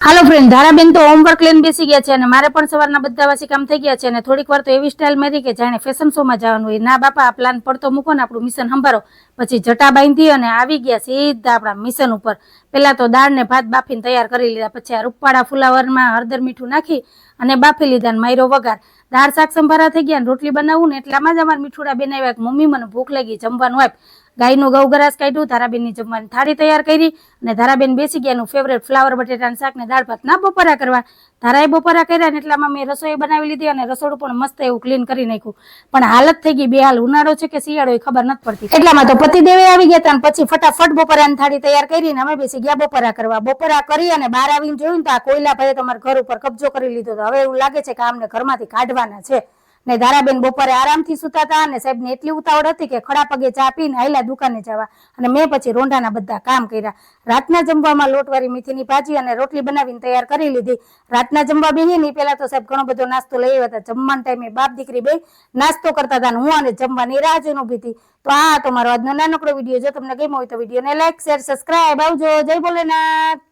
હાલો friend Dharaben તો homework લઈને બેસી ગયા છે અને મારે પણ સવારના બધા વાસી કામ થઈ ગયા છે અને થોડીક વાર તો એવી સ્ટાઇલ મેરી કે જાણે ફેશન શોમાં જવાનું હોય. ના બાપા, આ પ્લાન પડતો મૂકો ને આપણું મિશન સંભાળો. પછી જટા બાંધી અને આવી ગયા સીધા આપણા મિશન ઉપર. પેલા તો દાળ ને ભાત બાફીને તૈયાર કરી લીધા, પછી આ રૂપાળા ફુલાવરમાં હળદર મીઠું નાખી અને બાફી લીધા અને માયરો વઘાર. દાળ શાક સંભારા થઈ ગયા રોટલી બનાવું ને એટલામાં જ અમારા મીઠુડા બનાવ્યા આવ્યા મમ્મી, મને ભૂખ લાગી, જમવાનું આપ. ગાયનું ગૌગરાસ કાઢ્યું, ધારાબેનની જમવાની થાળી તૈયાર કરી અને ધારાબેન બેસી ગયા એનું ફેવરેટ ફ્લાવર બટેટાનું શાક ને દાળ ભાત. ના બપોરા કરવા. ધારાએ બપોરા કર્યા ને એટલામાં મેં રસોઈ બનાવી લીધી અને રસોડું પણ મસ્ત એવું ક્લીન કરી નાખ્યું. પણ હાલત થઈ ગઈ, બે હાલ ઉનાળો છે કે શિયાળો એ ખબર નથી પડતી. એટલામાં તો પતિદેવે આવી ગયા હતા પછી ફટાફટ બપોરાની થાળી તૈયાર કરીને અમે બેસી ગયા બપોરા કરવા. બપોરા કરી અને બહાર આવીને જોયું ને તો આ કોયલા ભાઈએ તમારા ઘર ઉપર કબજો કરી લીધો તો હવે એવું લાગે છે કે આમને ઘરમાંથી કાઢવાના છે. ને ધારાબેન બપોરે આરામથી સુતા હતા અને સાહેબને એટલી ઉતાવળ હતી કે ખડા પગે ચા પીને આયલા દુકાને જવા. અને મેં પછી રોંઢાના બધા કામ કર્યા. રાતના જમવામાં લોટવાળી મેથીની ભાજી અને રોટલી બનાવીને તૈયાર કરી લીધી. રાતના જમવા બેહીએ ને પેલા તો સાહેબ ઘણો બધો નાસ્તો લઈ આવ્યા હતા. જમવાના ટાઈમે બાપ દીકરી બે નાસ્તો કરતા હતા હું અને જમવાની રાહ જોઈને ઊભી હતી. તો આ તો મારો આજનો નાનકડો વીડિયો. જો તમને ગમ્યો હોય તો વિડીયોને લાઈક, શેર, સબસ્ક્રાઈબ આવજો. જય ભોલેનાથ.